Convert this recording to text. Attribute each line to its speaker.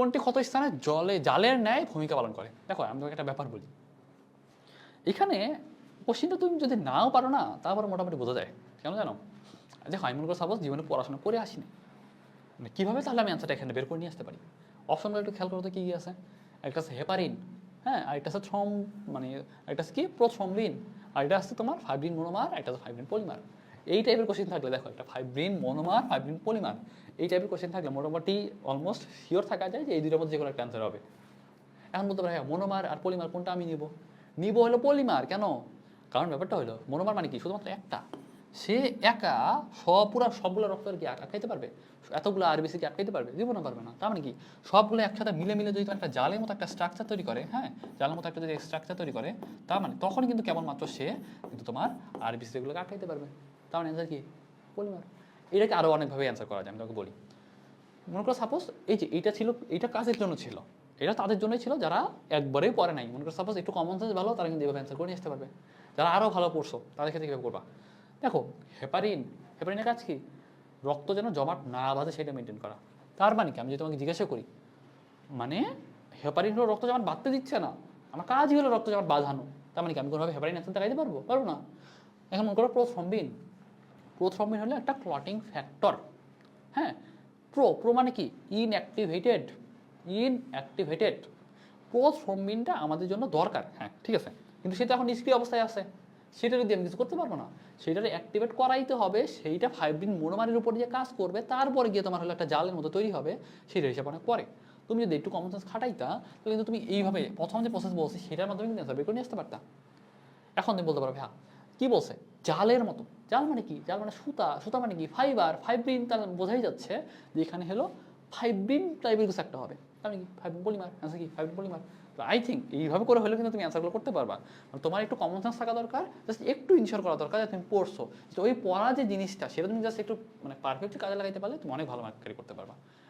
Speaker 1: কোনটি ক্ষত স্থানে জলে, জালের ন্যায় ভূমিকা পালন করে? দেখো, আমি তোমাকে একটা ব্যাপার বলি। এখানে কোশ্চিনটা তুমি যদি নাও পারো না, তারপর মোটামুটি বোঝা যায়। কেন জানো? দেখো, আমি মনে করো সাপোজ জীবনে পড়াশোনা করে আসিনি। মানে কীভাবে তাহলে আমি অ্যান্সারটা এখানে বের করে নিয়ে আসতে পারি? অপশনগুলো একটু খেয়াল করো তো কী কী আছে। একটা আছে হেপারিন হ্যাঁ আর একটা আছে থ্রম মানে একটা আছে কি? প্রথ্রম্বিন আর এটা আছে তোমার ফাইব্রিন মোনোমার একটা আছে ফাইব্রিন পলিমার এই টাইপের কোশ্চেন থাকলে দেখো একটা ফাইব্রিন মনোমার ফাইব্রিন পলিমার এই টাইপের কোশ্চেন থাকলে মোটামুটি অলমোস্ট শিওর থাকা যায় যে এই দুটোর মধ্যে যে কোনো একটা অ্যান্সার হবে। এখন বলতে পারে হ্যাঁ মনোমার আর পলিমার কোনটা আমি নিব? নিব হলো পলিমার কেন? কারণ ব্যাপারটা হলো মনোমার মানে কি? শুধুমাত্র একটা। সে একা সব পুরো সবগুলো রক্তের কি আটকাইতে পারবে? এতগুলো আরবিসি কি আটকাইতে পারবে? জীবনে পারবে না। তার মানে কি? সবগুলো একসাথে মিলে মিলে যদি একটা জালের মতো একটা স্ট্রাকচার তৈরি করে হ্যাঁ জালের মতো একটা যদি স্ট্রাকচার তৈরি করে, তার মানে তখন কিন্তু কেবলমাত্র সে কিন্তু তোমার আরবিসি গুলোকে আটকাইতে পারবে। তার অ্যান্সার কি? পলিমার। এটাকে আরও অনেকভাবে অ্যান্সার করা যায়, আমি তোকে বলি। মনে করো সাপোজ এই যে এইটা ছিল, এইটা কাজের জন্য ছিল। এটা তাদের জন্যই ছিল, যারা একবারেই পড়ে নাই। মনে করো সাপোজ একটু কমন সেন্স ভালো, তারা কিন্তু এভাবে অ্যান্সার করে নিয়ে আসতে পারবে। যারা আরও ভালো পড়ছো, তাদের ক্ষেত্রে কীভাবে করবা? দেখো হেপারিন হেপারিনের কাজ কি? রক্ত যেন জমাট না বাঁধে, সেটা মেনটেন করা। তার মানে কি? আমি যদি তোমাকে জিজ্ঞাসা করি মানে হেপারিন হলো রক্ত জমাট বাঁধতে দিচ্ছে না? আমার কাজই হলো রক্ত জমাট বাঁধানো। তার মানে কি? আমি কোনোভাবে হেপারিন অ্যাকশন দেখাইতে পারব? পারব না। এখন মনে করো প্রোথ্রম্বিন প্রোথ্রম্বিন হলো একটা ক্লটিং ফ্যাক্টর হ্যাঁ? প্রো প্রো মানে কি? ইনঅ্যাক্টিভেটেড ইনঅ্যাক্টিভেটেড প্রোথ্রম্বিনটা আমাদের জন্য দরকার হ্যাঁ ঠিক আছে? কিন্তু সেটা এখন নিষ্ক্রিয় অবস্থায় আছে। সেটা যদি আমি কিছু করতে পারব না সেটা অ্যাক্টিভেট করাইতে হবে, সেইটা ফাইব্রিন মোনোমারের উপর যে কাজ করবে, তারপরে গিয়ে তোমার হলো একটা জালের মতো তৈরি হবে, সেটা হিসাব অনেক পরে। তুমি যদি একটু কমন সেন্স খাটাইতা, তো কিন্তু তুমি এইভাবে প্রথম যে প্রসেস বলছি, সেটার মাধ্যমে কিন্তু বের করে নিয়ে আসতে পারতা। এখন তুমি বলতে পারবে হ্যাঁ কি বলছে? জালের মতো। জাল মানে কি? জাল মানে সুতা। সুতা মানে কি? ফাইবার ফাইব্রিন তার বোঝাই যাচ্ছে যে এখানে হলো ফাইব্রিন টাইপের কিছু একটা হবে। তার মানে কি? ফাইব্রিন পলিমার অ্যান্সার কি? ফাইব্রিন পলিমার তো আই থিঙ্ক এইভাবে করে হলেও কিন্তু তুমি অ্যান্সারগুলো করতে পারবা। মানে তোমার একটু কমন সেন্স থাকা দরকার। জাস্ট একটু ইনশিওর করা দরকার যে তুমি পড়ছো। ওই পড়া যে জিনিসটা, সেটা তুমি জাস্ট একটু মানে পারফেক্টলি কাজে লাগাইতে পারলে তুমি অনেক ভালো মার্ক করতে পারবা।